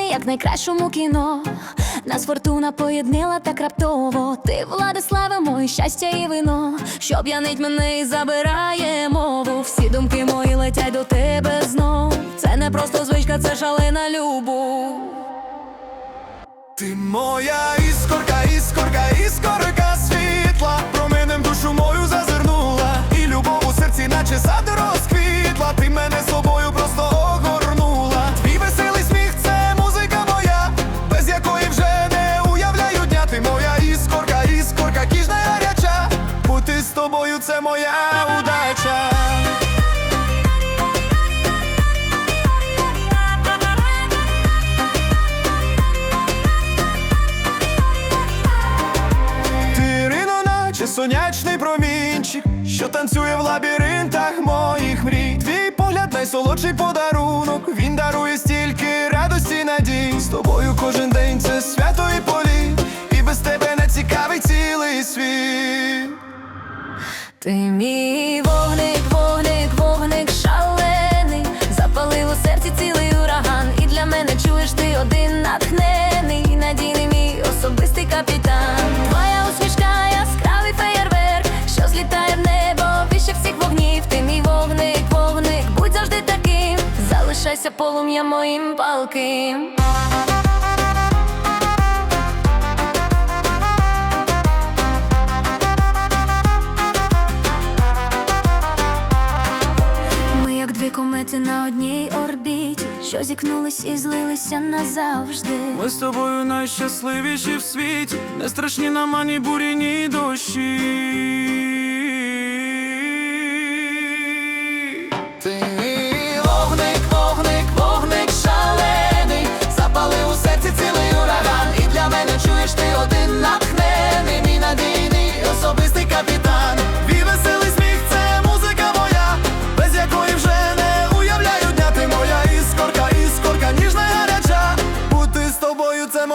як найкращому кіно. Нас фортуна поєднила так раптово. Ти Владиславе, моє щастя і вино, що п'янить мене і забирає мову. Всі думки мої летять до тебе знов. Це не просто звичка, це шалена любов. Ти моя іскорка, іскорка, іскорка світла, променем душу мою зазирнула, і любов у серці, наче сад моя удача. Ти Ірино, наче сонячний промінчик, що танцює в лабіринтах моїх мрій. Твій погляд найсолодший подарунок. Він дарує стільки радості надій. З тобою кожен день це свято і політ, і без тебе не цікавий цілий світ. Ти мій вогник, вогник, вогник шалений, запалив у серці цілий ураган. І для мене чуєш ти один натхнений, надійний мій особистий капітан. Твоя усмішка яскравий феєрверк, що злітає в небо вище всіх вогнів. Ти мій вогник, вогник, будь завжди таким. Залишайся полум'ям моїм палким. Дві на одній орбіті, що зікнулись і злилися назавжди. Ми з тобою найщасливіші в світі, не страшні нам ані бурі, ні дощі.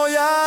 moja